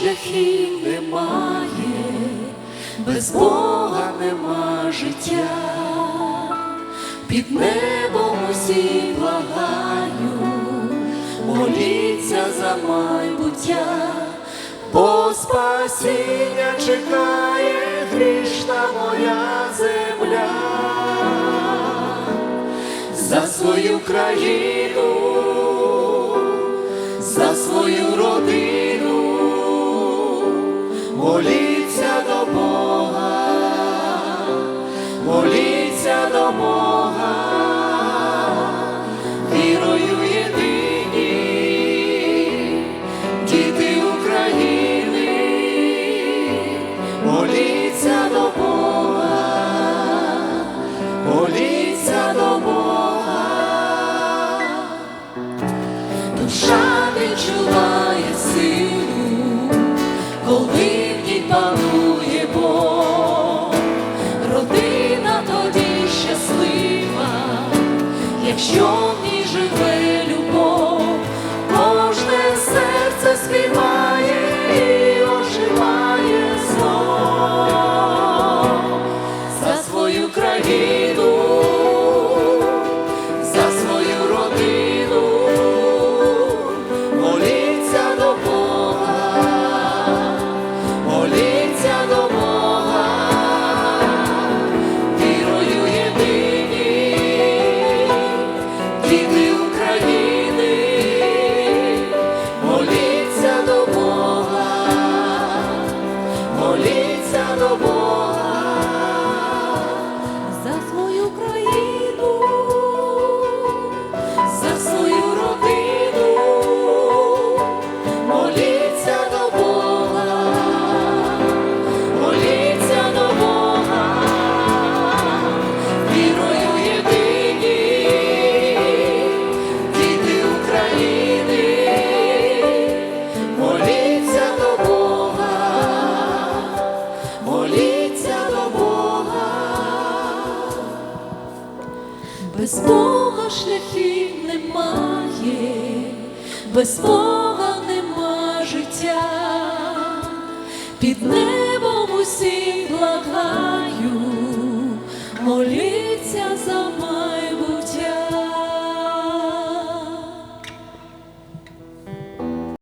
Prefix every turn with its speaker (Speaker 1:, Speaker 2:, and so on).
Speaker 1: шляхів немає, без Бога нема життя, під небом усі благаю, моліться за майбуття, бо спасіння чекає грішна моя земля. За свою країну, моліться до Бога, моліться до Бога, вірою єдині, діти України, моліться до Бога, моліться до Бога, душа відчуває якщо в ній живе без Бога шляхів немає, без Бога нема життя, під небом усім благаю, моліться за мене.